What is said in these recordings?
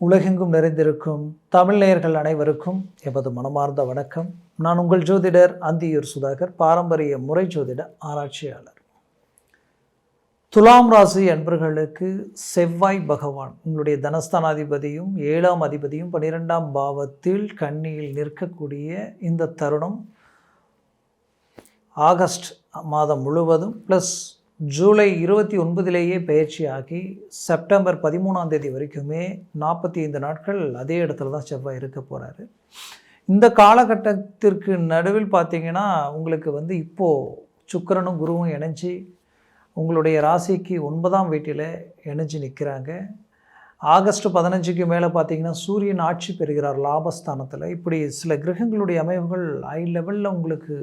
உலகெங்கும் நிறைந்திருக்கும் தமிழ்நேயர்கள் அனைவருக்கும் எமது மனமார்ந்த வணக்கம். நான் உங்கள் ஜோதிடர் அந்தியூர் சுதாகர் பாரம்பரிய முறை ஜோதிட ஆராய்ச்சியாளர். துலாம் ராசி அன்பர்களுக்கு செவ்வாய் பகவான் உங்களுடைய தனஸ்தானாதிபதியும் ஏழாம் அதிபதியும் பன்னிரெண்டாம் பாவத்தில் கண்ணியில் நிற்கக்கூடிய இந்த தருணம் ஆகஸ்ட் மாதம் முழுவதும் ப்ளஸ் ஜூலை இருபத்தி ஒன்பதிலேயே பயிற்சியாகி செப்டம்பர் பதிமூணாம் தேதி வரைக்குமே நாற்பத்தி ஐந்து நாட்கள் அதே இடத்துல தான் செவ்வாய் இருக்க போகிறாரு இந்த காலகட்டத்திற்கு நடுவில் பார்த்தீங்கன்னா உங்களுக்கு வந்து இப்போது சுக்கிரனும் குருவும் இணைஞ்சி உங்களுடைய ராசிக்கு ஒன்பதாம் வீட்டில் இணைஞ்சு நிற்கிறாங்க ஆகஸ்ட் பதினஞ்சுக்கு மேலே பார்த்தீங்கன்னா சூரியன் ஆட்சி பெறுகிறார் லாபஸ்தானத்தில். இப்படி சில கிரகங்களுடைய அமைவுகள் ஹை லெவலில் உங்களுக்கு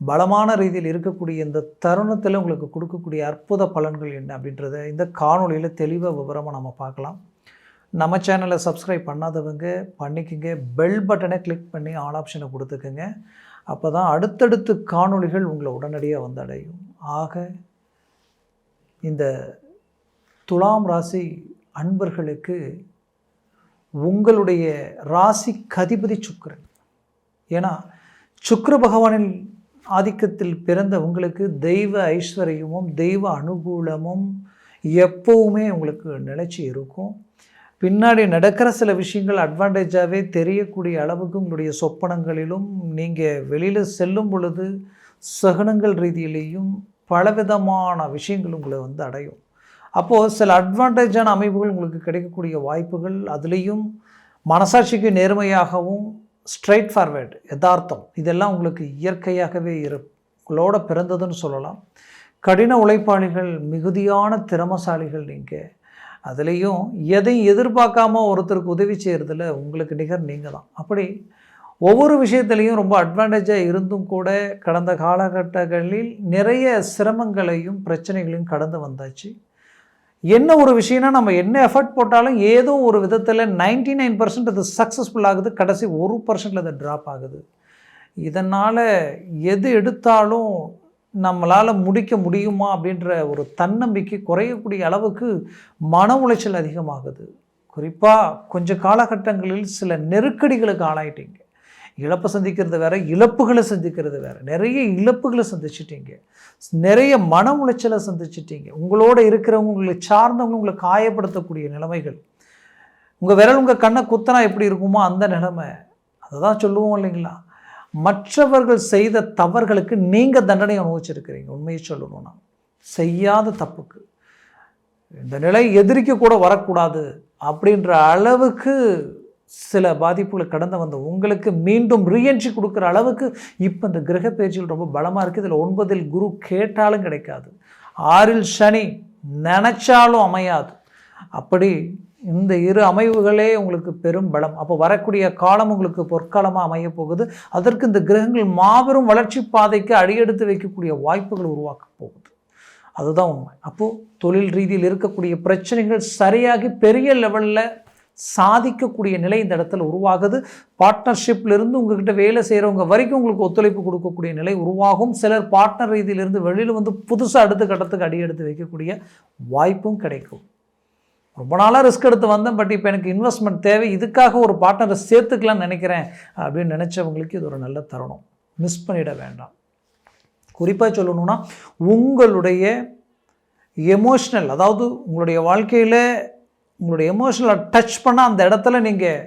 பலமான ரீதியில் இருக்கக்கூடிய இந்த தருணத்தில் உங்களுக்கு கொடுக்கக்கூடிய அற்புத பலன்கள் என்ன அப்படின்றத இந்த காணொளியில் தெளிவாக விவரமாக நம்ம பார்க்கலாம். நம்ம சேனலை சப்ஸ்கிரைப் பண்ணாதவங்க பண்ணிக்கோங்க. பெல் பட்டனை கிளிக் பண்ணி ஆல் ஆப்ஷனை கொடுத்துக்கோங்க. அப்போ தான் அடுத்தடுத்து காணொளிகள் உங்களை உடனடியாக வந்தடையும். ஆக இந்த துலாம் ராசி அன்பர்களுக்கு உங்களுடைய ராசி கதிபதி சுக்கரன். ஏன்னா சுக்கர பகவானின் ஆதிக்கத்தில் பிறந்த உங்களுக்கு தெய்வ ஐஸ்வர்யமும் தெய்வ அனுகூலமும் எப்போவுமே உங்களுக்கு நிலைச்சி இருக்கும். பின்னாடி நடக்கிற சில விஷயங்கள் அட்வான்டேஜாகவே தெரியக்கூடிய அளவுக்கு உங்களுடைய சொப்பனங்களிலும் நீங்கள் வெளியில் செல்லும் பொழுது சகனங்கள் ரீதியிலேயும் பலவிதமான விஷயங்கள் உங்களை வந்து அடையும். அப்போது சில அட்வான்டேஜான அமைப்புகள் உங்களுக்கு கிடைக்கக்கூடிய வாய்ப்புகள் அதுலேயும் மனசாட்சிக்கு நேர்மையாகவும் ஸ்ட்ரைட் ஃபார்வேர்டு யதார்த்தம். இதெல்லாம் உங்களுக்கு இயற்கையாகவே இரு உங்களோட பிறந்ததுன்னு சொல்லலாம். கடின உழைப்பாளிகள் மிகுதியான திறமசாலிகள் நீங்கள் அதுலேயும் எதையும் எதிர்பார்க்காம ஒருத்தருக்கு உதவி செய்கிறதுல உங்களுக்கு நிகர் நீங்கள் தான் அப்படி ஒவ்வொரு விஷயத்துலேயும் ரொம்ப அட்வான்டேஜாக இருந்தும் கூட கடந்த காலகட்டங்களில் நிறைய சிரமங்களையும் பிரச்சனைகளையும் கடந்து வந்தாச்சு. என்ன ஒரு விஷயம்னா நம்ம என்ன எஃபர்ட் போட்டாலும் ஏதோ ஒரு விதத்தில் நைன்டி நைன் பர்சன்ட் அது சக்ஸஸ்ஃபுல் ஆகுது. கடைசி ஒரு பர்சன்டில் அது ட்ராப் ஆகுது. இதனால் எது எடுத்தாலும் நம்மளால் முடிக்க முடியுமா அப்படின்ற ஒரு தன்னம்பிக்கை குறையக்கூடிய அளவுக்கு மன உளைச்சல் அதிகமாகுது. குறிப்பாக கொஞ்சம் காலகட்டங்களில் சில நெருக்கடிகளுக்கு ஆளாயிட்டீங்க. இழப்பை சந்திக்கிறது வேற இழப்புகளை சந்திக்கிறது வேற. நிறைய இழப்புகளை சந்திச்சிட்டீங்க. நிறைய மன உளைச்சலை சந்திச்சிட்டீங்க. உங்களோட இருக்கிறவங்க உங்களை சார்ந்தவங்க உங்களை காயப்படுத்தக்கூடிய நிலைமைகள். உங்கள் விரல் உங்கள் கண்ணை குத்தனா எப்படி இருக்குமோ அந்த நிலைமை. அதை தான் சொல்லுவோம் இல்லைங்களா? மற்றவர்கள் செய்த தவறுகளுக்கு நீங்கள் தண்டனை அனுபவிச்சிருக்கிறீங்க. உண்மையை சொல்லணும்னா. செய்யாத தப்புக்கு. இந்த நிலை எதிரிக்க கூட வரக்கூடாது அப்படின்ற அளவுக்கு சில பாதிப்புகளை கடந்து வந்த உங்களுக்கு மீண்டும் ரீஎன்ட்ரி கொடுக்குற அளவுக்கு இப்போ இந்த கிரக பேச்சில் ரொம்ப பலமாக இருக்குது இதில் ஒன்பதில் குரு கேட்டாலும் கிடைக்காது. ஆறில் சனி நினச்சாலும் அமையாது. அப்படி இந்த இரு அமைவுகளே உங்களுக்கு பெரும் பலம். அப்போ வரக்கூடிய காலம் உங்களுக்கு பொற்காலமாக அமைய போகுது. அதற்கு இந்த கிரகங்கள் மாபெரும் வளர்ச்சி பாதைக்கு அடியெடுத்து வைக்கக்கூடிய வாய்ப்புகள் உருவாக்க போகுது. அதுதான் உண்மை. அப்போது தொழில் ரீதியில் இருக்கக்கூடிய பிரச்சனைகள் சரியாகி பெரிய லெவலில் சாதிக்கக்கூடிய நிலை இந்த இடத்துல உருவாகுது. பார்ட்னர்ஷிப்லேருந்து உங்ககிட்ட வேலை செய்கிறவங்க வரைக்கும் உங்களுக்கு ஒத்துழைப்பு கொடுக்கக்கூடிய நிலை உருவாகும். சிலர் பார்ட்னர் ரீதியிலிருந்து வெளியில் வந்து புதுசாக அடுத்த கட்டத்துக்கு அடி எடுத்து வைக்கக்கூடிய வாய்ப்பும் கிடைக்கும். ரொம்ப நாளாக ரிஸ்க் எடுத்து வந்தேன் பட் இப்போ எனக்கு இன்வெஸ்ட்மெண்ட் தேவை. இதுக்காக ஒரு பார்ட்னரை சேர்த்துக்கலாம்னு நினைக்கிறேன் அப்படின்னு நினச்சவங்களுக்கு இது ஒரு நல்ல தருணம். மிஸ் பண்ணிட வேண்டாம். குறிப்பாக சொல்லணுன்னா உங்களுடைய எமோஷ்னல் அதாவது உங்களுடைய வாழ்க்கையில் உங்களுடைய எமோஷனலை டச் பண்ணால் அந்த இடத்துல நீங்கள்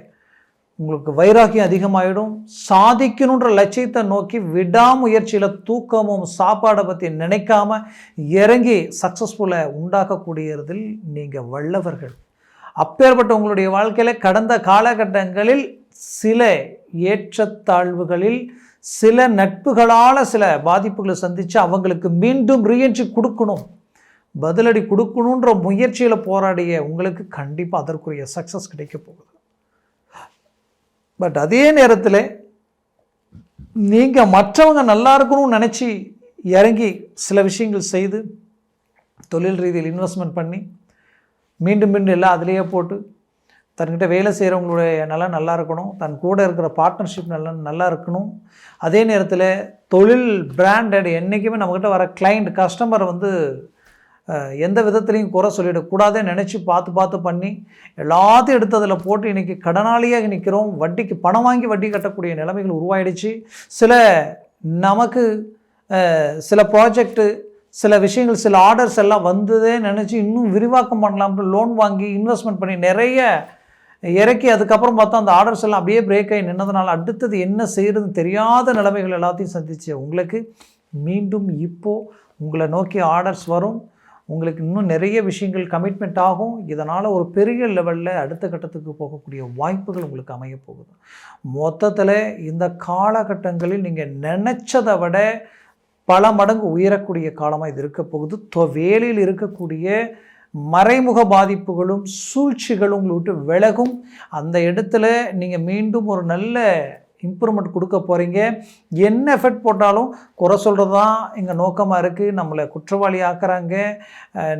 உங்களுக்கு வைராக்கியம் அதிகமாகிடும் சாதிக்கணுன்ற லட்சியத்தை நோக்கி விடாமுயற்சியில் தூக்கமும் சாப்பாடை பற்றி நினைக்காம இறங்கி சக்ஸஸ்ஃபுல்லை உண்டாக்கக்கூடியதில் நீங்கள் வல்லவர்கள். அப்பேற்பட்ட உங்களுடைய வாழ்க்கையில் கடந்த காலகட்டங்களில் சில ஏற்றத்தாழ்வுகளில் சில நட்புகளால் சில பாதிப்புகளை சந்தித்து அவங்களுக்கு மீண்டும் ரீஎன்ட்ரி கொடுக்கணும். பதிலடி கொடுக்கணுன்ற முயற்சியில் போராடிய உங்களுக்கு கண்டிப்பாக அதற்குரிய சக்ஸஸ் கிடைக்க போகுது. பட் அதே நேரத்தில் நீங்கள் மற்றவங்க நல்லா இருக்கணும்னு நினச்சி இறங்கி சில விஷயங்கள் செய்து தொழில் ரீதியில் இன்வெஸ்ட்மெண்ட் பண்ணி மீண்டும் மீண்டும் எல்லாம் அதிலேயே போட்டு தன்கிட்ட வேலை செய்கிறவங்களுடைய நலன் நல்லா இருக்கணும் தன் கூட இருக்கிற பார்ட்னர்ஷிப் நல்லா நல்லா இருக்கணும். அதே நேரத்தில் தொழில் பிராண்டட் என்றைக்குமே நம்மக்கிட்ட வர கிளைண்ட் கஸ்டமர் வந்து எந்த விதத்துலையும் குறை சொல்லிடக்கூடாதே நினச்சி பார்த்து பார்த்து பண்ணி எல்லாத்தையும் எடுத்து அதில் போட்டு இன்றைக்கி கடனாளியாக நிற்கிறோம் வட்டிக்கு பணம் வாங்கி வட்டி கட்டக்கூடிய நிலைமைகள் உருவாயிடுச்சு. சில நமக்கு சில ப்ராஜெக்ட்டு சில விஷயங்கள் சில ஆர்டர்ஸ் எல்லாம் வந்ததே நினச்சி இன்னும் விரிவாக்கம் பண்ணலாம்னு லோன் வாங்கி இன்வெஸ்ட்மெண்ட் பண்ணி நிறைய இறக்கி அதுக்கப்புறம் பார்த்தா அந்த ஆர்டர்ஸ் எல்லாம் அப்படியே பிரேக் ஆகி நின்னதுனால அடுத்தது என்ன செய்கிறதுன்னு தெரியாத நிலைமைகள் எல்லாத்தையும் சந்திச்சு. உங்களுக்கு மீண்டும் இப்போ உங்களை நோக்கி ஆர்டர்ஸ் வரும். உங்களுக்கு இன்னும் நிறைய விஷயங்கள் கமிட்மெண்ட் ஆகும். இதனால் ஒரு பெரிய லெவலில் அடுத்த கட்டத்துக்கு போகக்கூடிய வாய்ப்புகள் உங்களுக்கு அமைய போகுது. மொத்தத்தில் இந்த காலகட்டங்களில் நீங்கள் நினச்சதை விட பல மடங்கு உயரக்கூடிய காலமாக இது இருக்க போகுது. வேலையில் இருக்கக்கூடிய மறைமுக பாதிப்புகளும் சூழ்ச்சிகளும் உங்களை விட்டு விலகும். அந்த இடத்துல நீங்கள் மீண்டும் ஒரு நல்ல இம்ப்ரூவ்மெண்ட் கொடுக்க போகிறீங்க என்ன எஃபெக்ட் போட்டாலும் குறை சொல்கிறது தான் எங்கள் நோக்கமாக இருக்குது நம்மளை குற்றவாளி ஆக்குறாங்க.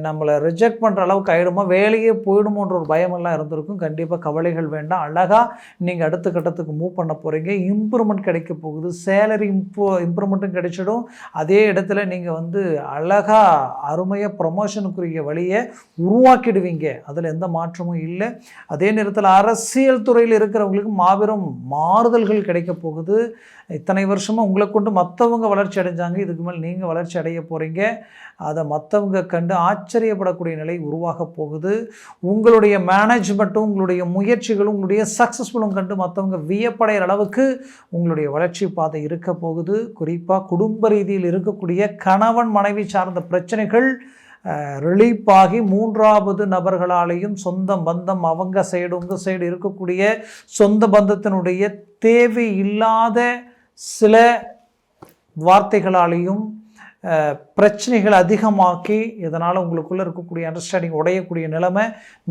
நம்மளை ரிஜெக்ட் பண்ணுற அளவுக்கு ஆகிடுமோ வேலையே போயிடுமோன்ற ஒரு பயமெல்லாம் இருந்திருக்கும். கண்டிப்பாக கவலைகள் வேண்டாம். அழகாக நீங்கள் அடுத்த கட்டத்துக்கு மூவ் பண்ண போகிறீங்க இம்ப்ரூவ்மெண்ட் கிடைக்க போகுது. சேலரி இம்ப்ரூ இம்ப்ரூவ்மெண்ட்டும் கிடைச்சிடும். அதே இடத்துல நீங்கள் வந்து அழகாக அருமையாக ப்ரமோஷனுக்குரிய வழியை உருவாக்கிடுவீங்க. அதில் எந்த மாற்றமும் இல்லை. அதே நேரத்தில் அரசியல் துறையில் இருக்கிறவங்களுக்கு மாபெரும் மாறுதல்கள் கிடைக்க போகுது. இத்தனை வருஷமாக உங்களை கொண்டு மற்றவங்க வளர்ச்சி அடைஞ்சாங்க. இதுக்கு மேல் நீங்கள் வளர்ச்சி அடைய போகிறீங்க அதை மற்றவங்க கண்டு ஆச்சரியப்படக்கூடிய நிலை உருவாக போகுது. உங்களுடைய மேனேஜ்மெண்ட்டும் உங்களுடைய முயற்சிகளும் உங்களுடைய சக்ஸஸ்ஃபுல்லும் கண்டு மற்றவங்க வியப்படைகிற அளவுக்கு உங்களுடைய வளர்ச்சி பாதை இருக்க போகுது. குறிப்பாக குடும்ப ரீதியில் இருக்கக்கூடிய கணவன் மனைவி சார்ந்த பிரச்சனைகள் ரிலீஃபாகி மூன்றாவது நபர்களாலேயும் சொந்த பந்தம் அவங்க சைடு உங்கள் சைடு இருக்கக்கூடிய சொந்த பந்தத்தினுடைய தேவை இல்லாத சில வார்த்தைகளாலேயும் பிரச்சனைகள் அதிகமாக்கி இதனால் உங்களுக்குள்ளே இருக்கக்கூடிய அண்டர்ஸ்டாண்டிங் உடையக்கூடிய நிலைமை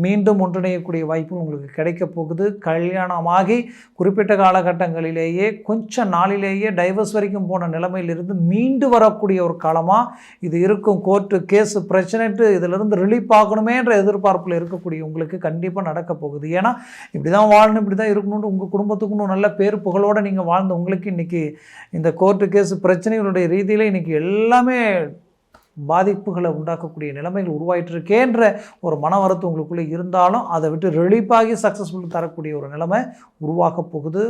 மீண்டும் ஒன்றிணையக்கூடிய வாய்ப்பு உங்களுக்கு கிடைக்க போகுது. கல்யாணமாகி குறிப்பிட்ட காலகட்டங்களிலேயே கொஞ்ச நாளிலேயே டைவர்ஸ் வரைக்கும் போன நிலைமையிலிருந்து மீண்டு வரக்கூடிய ஒரு காலமாக இது இருக்கும். கோர்ட்டு கேஸு பிரச்சனைட்டு இதிலிருந்து ரிலீஃப் ஆகணுமேன்ற எதிர்பார்ப்பில் இருக்கக்கூடிய உங்களுக்கு கண்டிப்பாக நடக்க போகுது. ஏன்னா இப்படி தான் வாழணும் இப்படி தான் இருக்கணும்னு உங்கள் குடும்பத்துக்கும் நல்ல பேர் புகழோடு நீங்கள் வாழ்ந்த உங்களுக்கு இன்றைக்கி இந்த கோர்ட்டு கேஸு பிரச்சனைகளுடைய ரீதியில் இன்றைக்கி எல்லாம் பாதிப்புகளை உண்டாக்கக்கூடிய நிலைமைகள் உருவாயிட்டு இருக்கேன்ற ஒரு மன வருத்தம் உங்களுக்குள்ளே இருந்தாலும் அதை விட்டு ரிலீஃபாகி சக்ஸஸ்ஃபுல் தரக்கூடிய ஒரு நிலைமை உருவாக போகுது.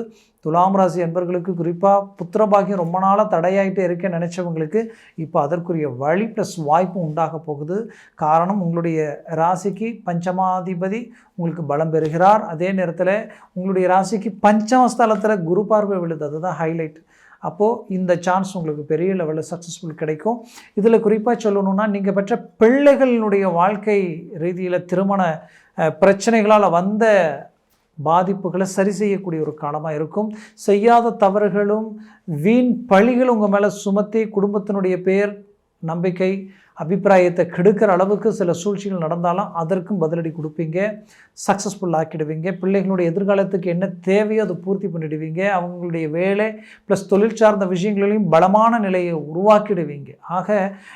துலாம் ராசி என்பர்களுக்கு குறிப்பாக புத்திரபாகியம் ரொம்ப நாளாக தடையாகிட்டே இருக்க நினச்சவங்களுக்கு இப்போ அதற்குரிய வழி ப்ளஸ் வாய்ப்பும் உண்டாக போகுது. காரணம் உங்களுடைய ராசிக்கு பஞ்சமாதிபதி உங்களுக்கு பலம் பெறுகிறார். அதே நேரத்தில் உங்களுடைய ராசிக்கு பஞ்சமஸ்தலத்தில் குரு பார்வை விழுது. அதுதான் ஹைலைட் அப்போது இந்த சான்ஸ் உங்களுக்கு பெரிய லெவலில் சக்ஸஸ்ஃபுல் கிடைக்கும். இதில் குறிப்பாக சொல்லணும்னா நீங்கள் பெற்ற பிள்ளைகளினுடைய வாழ்க்கை ரீதியில் திருமண பிரச்சனைகளால் வந்த பாதிப்புகளை சரி செய்யக்கூடிய ஒரு காலமாக இருக்கும். செய்யாத தவறுகளும் வீண் பழிகள் உங்கள் மேலே சுமத்தி குடும்பத்தினுடைய பேர் நம்பிக்கை அபிப்பிராயத்தை கெடுக்கிற அளவுக்கு சில சூழ்ச்சிகள் நடந்தாலும் அதற்கும் பதிலடி கொடுப்பீங்க. சக்ஸஸ்ஃபுல் ஆக்கிடுவீங்க. பிள்ளைகளுடைய எதிர்காலத்துக்கு என்ன தேவையோ அதை பூர்த்தி பண்ணிடுவீங்க. அவங்களுடைய வேலை ப்ளஸ் தொழில் சார்ந்த விஷயங்களையும் பலமான நிலையை உருவாக்கிடுவீங்க. ஆக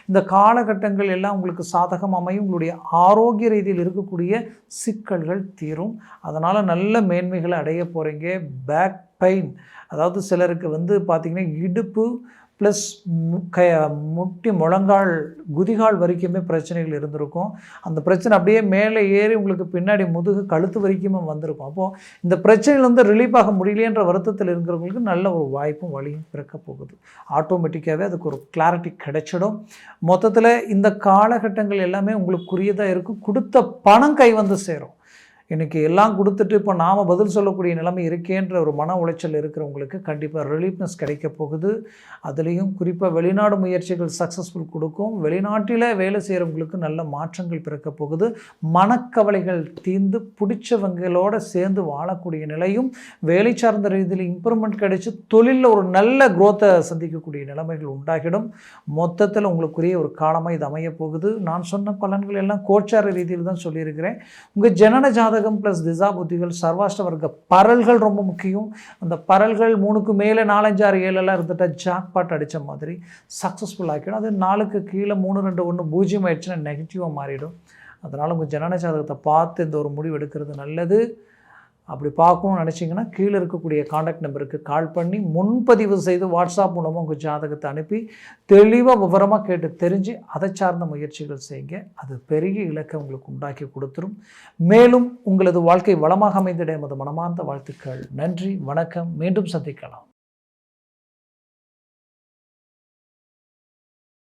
இந்த காலகட்டங்கள் எல்லாம் உங்களுக்கு சாதகம் அமையும். உங்களுடைய ஆரோக்கிய ரீதியில் இருக்கக்கூடிய சிக்கல்கள் தீரும். அதனால் நல்ல மேன்மைகளை அடைய போகிறீங்க பேக் பெயின் அதாவது சிலருக்கு வந்து பார்த்திங்கன்னா இடுப்பு ப்ளஸ் கை முட்டி முழங்கால் குதிகால் வரைக்குமே பிரச்சனைகள் இருந்திருக்கும். அந்த பிரச்சனை அப்படியே மேலே ஏறி உங்களுக்கு பின்னாடி முதுகு கழுத்து வரைக்குமே வந்திருக்கும். அப்போது இந்த பிரச்சனையிலேருந்து ரிலீஃப் ஆக முடியலையன்ற வருத்தத்தில் இருக்கிறவங்களுக்கு நல்ல ஒரு வாய்ப்பும் வழியும் பிறக்க போகுது. ஆட்டோமேட்டிக்காகவே அதுக்கு ஒரு கிளாரிட்டி கிடைச்சிடும். மொத்தத்தில் இந்த காலகட்டங்கள் எல்லாமே உங்களுக்குரியதாக இருக்கும் கொடுத்த பணம் கை வந்து சேரும். இன்றைக்கி எல்லாம் கொடுத்துட்டு இப்போ நாம் பதில் சொல்லக்கூடிய நிலைமை இருக்கேன்ற ஒரு மன உளைச்சல் இருக்கிறவங்களுக்கு கண்டிப்பாக ரிலீஃப்னஸ் கிடைக்க போகுது. அதுலேயும் குறிப்பாக வெளிநாடு முயற்சிகள் சக்ஸஸ்ஃபுல் கொடுக்கும். வெளிநாட்டில் வேலை செய்கிறவங்களுக்கு நல்ல மாற்றங்கள் பிறக்க போகுது. மனக்கவலைகள் தீர்ந்து பிடிச்சவங்களோட சேர்ந்து வாழக்கூடிய நிலையும் வேலை சார்ந்த ரீதியில் இம்ப்ரூவ்மெண்ட் கிடைச்சி தொழிலில் ஒரு நல்ல குரோத்தை சந்திக்கக்கூடிய நிலைமைகள் உண்டாகிடும். மொத்தத்தில் உங்களுக்குரிய ஒரு காலமாக இது அமைய போகுது. நான் சொன்ன பலன்கள் எல்லாம் கோச்சார ரீதியில் தான் சொல்லியிருக்கிறேன். உங்கள் ஜனன ஜாதகம் ப்ளஸ் திசா புத்திகள் சர்வாஷ்ட வர்க்க பரல்கள் ரொம்ப முக்கியம். அந்த பரல்கள் மூணுக்கு மேலே நாலஞ்சு ஆறு ஏழெல்லாம் இருந்துட்டால் ஜாக்பாட் அடித்த மாதிரி சக்ஸஸ்ஃபுல் ஆக்கிடும். அது நாலுக்கு கீழே மூணு ரெண்டு ஒன்று பூஜ்ஜியம் ஆயிடுச்சுன்னா நெகட்டிவாக மாறிடும். அதனால் உங்கள் ஜனன ஜாதகத்தை பார்த்து இந்த ஒரு முடிவு எடுக்கிறது நல்லது. அப்படி பார்க்கணும்னு நினச்சிங்கன்னா கீழே இருக்கக்கூடிய காண்டாக்ட் நம்பருக்கு கால் பண்ணி முன்பதிவு செய்து வாட்ஸ்அப் மூலமாக உங்கள் ஜாதகத்தை அனுப்பி தெளிவாக விவரமாக கேட்டு தெரிஞ்சு அதை சார்ந்த முயற்சிகள் செய்யுங்க. அது பெரிய இலக்கை உங்களுக்கு உண்டாக்கி கொடுத்துரும். மேலும் உங்களது வாழ்க்கை வளமாக அமைந்திட எமது மனமார்ந்த வாழ்த்துக்கள். நன்றி வணக்கம். மீண்டும் சந்திக்கலாம்.